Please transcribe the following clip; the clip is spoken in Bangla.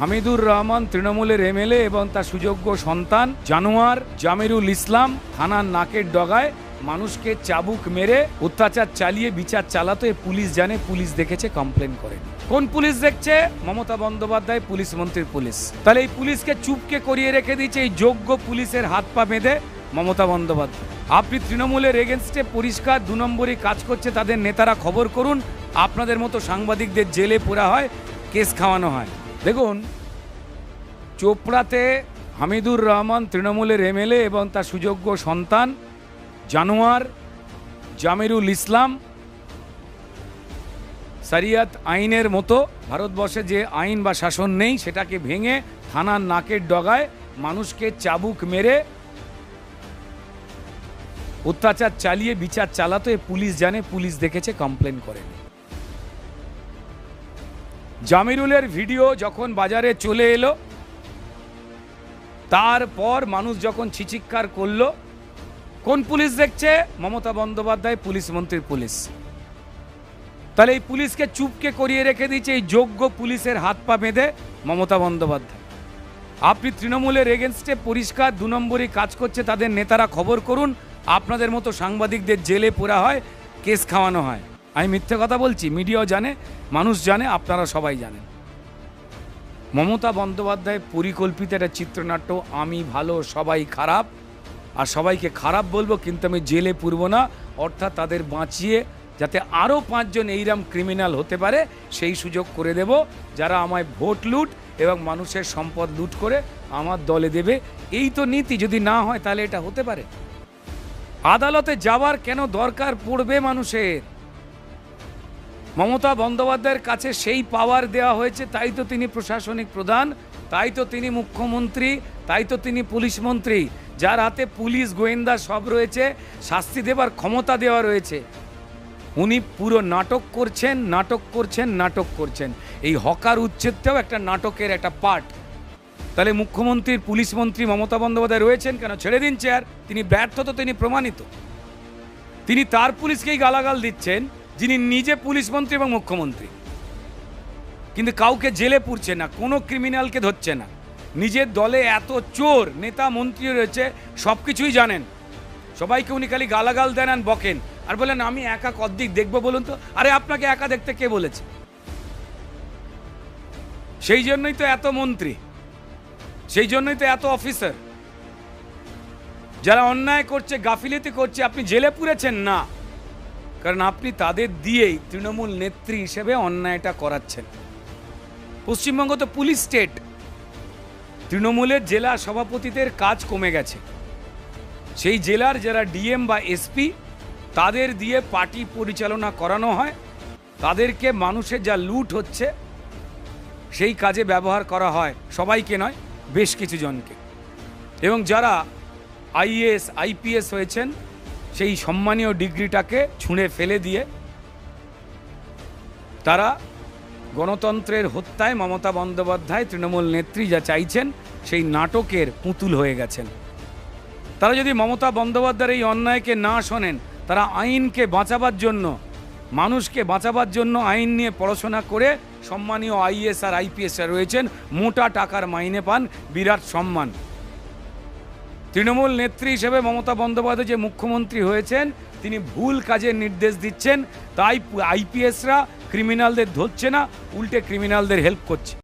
হামিদুর রহমান তৃণমূলের এমএলএ এবং তার সুযোগ্য সন্তান জানোয়ার জামিরুল ইসলাম থানার নাকের ডগায় মানুষকে চাবুক মেরে অত্যাচার চালিয়ে বিচার চালাতো এ পুলিশ জানে, পুলিশ দেখেছে কমপ্লেন করেনি কোন পুলিশ দেখছে? মমতা বন্দ্যোপাধ্যায়, পুলিশ মন্ত্রীর পুলিশ। তাহলে এই পুলিশকে চুপকে করিয়ে রেখে দিয়েছে এই যোগ্য পুলিশের হাত পা বেঁধে মমতা বন্দ্যোপাধ্যায়। আপনি তৃণমূলের এগেনস্টে পরিষ্কার দু নম্বরই কাজ করছে, তাদের নেতারা খবর করুন। আপনাদের মতো সাংবাদিকদের জেলে পোড়া হয়, কেস খাওয়ানো হয়। দেখুন, চোপড়াতে হামিদুর রহমান তৃণমূলের এমএলএ এবং তার সুযোগ্য সন্তান জানোয়ার জামিরুল ইসলাম। সারিয়াত আইনের মতো ভারতবর্ষে যে আইন বা শাসন নেই, সেটাকে ভেঙে থানার নাকের ডগায় মানুষকে চাবুক মেরে অত্যাচার চালিয়ে, বিচার চালাতো পুলিশ জানে, পুলিশ দেখেছে, কমপ্লেন করেনি। জামিরুলের ভিডিও যখন বাজারে চলে এলো, তারপর মানুষ যখন ছিচিৎকার করল, কোন পুলিশ দেখছে? মমতা বন্দ্যোপাধ্যায়, পুলিশ মন্ত্রীর পুলিশ। তাহলে এই পুলিশকে চুপকে করিয়ে রেখে দিয়েছে এই যোগ্য পুলিশের হাত পা বেঁধে মমতা বন্দ্যোপাধ্যায়। আপনি তৃণমূলের এগেনস্টে পরিষ্কার দু নম্বরই কাজ করছে, তাদের নেতারা খবর করুন। আপনাদের মতো সাংবাদিকদের জেলে পোড়া হয়, কেস খাওয়ানো হয়। আমি মিথ্যে কথা বলছি, মিডিয়াও জানে, মানুষ জানে, আপনারা সবাই জানেন। মমতা বন্দ্যোপাধ্যায় পরিকল্পিত একটা চিত্রনাট্য, আমি ভালো, সবাই খারাপ, আর সবাইকে খারাপ বলব, কিন্তু আমি জেলে পুরবো না, অর্থাৎ তাদের বাঁচিয়ে, যাতে আরও পাঁচজন এইরাম ক্রিমিনাল হতে পারে, সেই সুযোগ করে দেব, যারা আমায় ভোট লুট এবং মানুষের সম্পদ লুট করে আমার দলে দেবে। এই তো নীতি, যদি না হয় তাহলে এটা হতে পারে। আদালতে যাওয়ার কেন দরকার পড়বে মানুষের? মমতা বন্দ্যোপাধ্যায়ের কাছে সেই পাওয়ার দেওয়া হয়েছে, তাই তো তিনি প্রশাসনিক প্রধান, তাই তো তিনি মুখ্যমন্ত্রী, তাই তো তিনি পুলিশ মন্ত্রী। যার হাতে পুলিশ, গোয়েন্দা সব রয়েছে, শাস্তি দেবার ক্ষমতা দেওয়া রয়েছে। উনি পুরো নাটক করছেন নাটক করছেন নাটক করছেন। এই হকার উচ্ছেদটাও একটা নাটকের একটা পার্ট তাহলে মুখ্যমন্ত্রীর, পুলিশ মন্ত্রী মমতা বন্দ্যোপাধ্যায় রয়েছেন কেন? ছেড়ে দিন চেয়ার তিনি ব্যর্থ তো তিনি প্রমাণিত। তিনি তার পুলিশকেই গালাগাল দিচ্ছেন। যিনি নিজে পুলিশ মন্ত্রী এবং মুখ্যমন্ত্রী। কিন্তু কাউকে জেলে পুরছে না, কোনো ক্রিমিনালকে ধরছে না। নিজের দলে এত চোর, নেতা, মন্ত্রী রয়েছে সব কিছুই জানেন। সবাইকে উনি খালি গালাগাল দেন আর বকেন। আর বলেন, আমি একা কদ্দিক দেখব বলুন তো? আরে, আপনাকে একা দেখতে কে বলেছে? সেই জন্যই তো এত মন্ত্রী। সেই জন্যই তো এত অফিসার। যারা অন্যায় করছে, গাফিলিতি করছে, আপনি জেলে পুরেছেন না। কারণ আপনি তাদের দিয়েই তৃণমূল নেত্রী হিসেবে অন্যায়টা করাচ্ছেন। পশ্চিমবঙ্গ তো পুলিশ স্টেট। তৃণমূলের জেলা সভাপতিদের কাজ কমে গেছে। সেই জেলার যারা ডিএম বা এসপি, তাদের দিয়ে পার্টি পরিচালনা করানো হয়। তাদেরকে মানুষের যা লুট হচ্ছে, সেই কাজে ব্যবহার করা হয় সবাইকে নয়, বেশ কিছু জনকে। এবং যারা আইএস আইপিএস হয়েছেন সেই সম্মানীয় ডিগ্রিটাকে ছুঁড়ে ফেলে দিয়ে তারা গণতন্ত্রের হত্যায় মমতা বন্দ্যোপাধ্যায়, তৃণমূল নেত্রী যা চাইছেন, সেই নাটকের পুতুল হয়ে গেছেন। তারা যদি মমতা বন্দ্যোপাধ্যায়ের এই অন্যায়কে না শোনেন, তারা আইনকে বাঁচাবার জন্য, মানুষকে বাঁচাবার জন্য আইন নিয়ে পড়াশোনা করে সম্মানীয় আইএস আর আইপিএস রয়েছেন, মোটা টাকার মাইনে পান, বিরাট সম্মান। তৃণমূল নেত্রী হিসেবে মমতা বন্দ্যোপাধ্যায় যে মুখ্যমন্ত্রী হয়েছেন, তিনি ভুল কাজের নির্দেশ দিচ্ছেন, তাই আইপিএসরা ক্রিমিনালদের ধরছে না, উল্টে ক্রিমিনালদের হেল্প করছে।